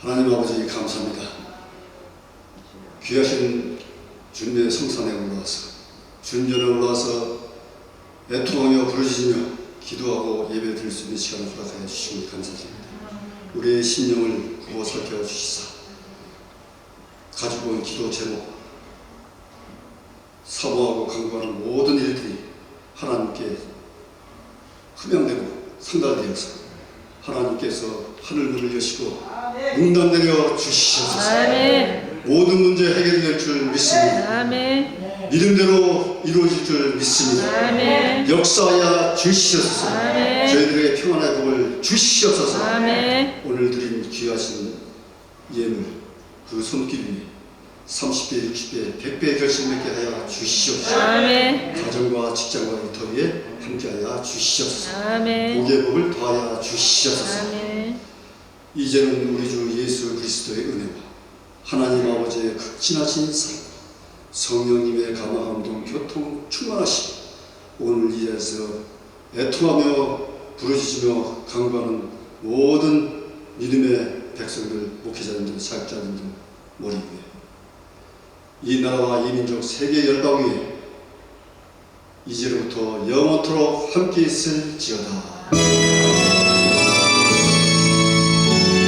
하나님 아버지 감사합니다. 귀하신 주님의 성산에 올라와서 주님 전에 올라와서 애통하며 부르짖으며 기도하고 예배 드릴 수 있는 시간을 허락하여 주시니 감사드립니다. 우리의 심령을 구워 살펴 주시사 가지고 온 기도 제목 사모하고 강구하는 모든 일들이 하나님께 흠양되고 상달되어서 하나님께서 하늘 문을 여시고 문단 내려 주시옵소서. 모든 문제 해결될 줄 믿습니다. 믿음대로 이루어질 줄 믿습니다. 역사하여 주시옵소서. 저희들에게 평안의 복을 주시옵소서. 오늘 드린 귀하신 예물 그 손길 위에 30배, 60배, 100배 결심 맺게 하여 주시옵소서. 가정과 직장과 일터 위에 함께하여 주시옵소서. 아멘. 복의 복을 더하여 주시옵소서. 아멘. 이제는 우리 주 예수 그리스도의 은혜와 하나님 아버지의 극진하신 사랑, 성령님의 감화 감동 교통 충만하심, 오늘 이 자리에서 애통하며 부르짖으며 강구하는 모든 믿음의 백성들, 목회자님들, 사역자님들 머리 위에 이 나라와 이 민족 세계 열방 위에 이제로부터 영원토록 함께 있을지어다.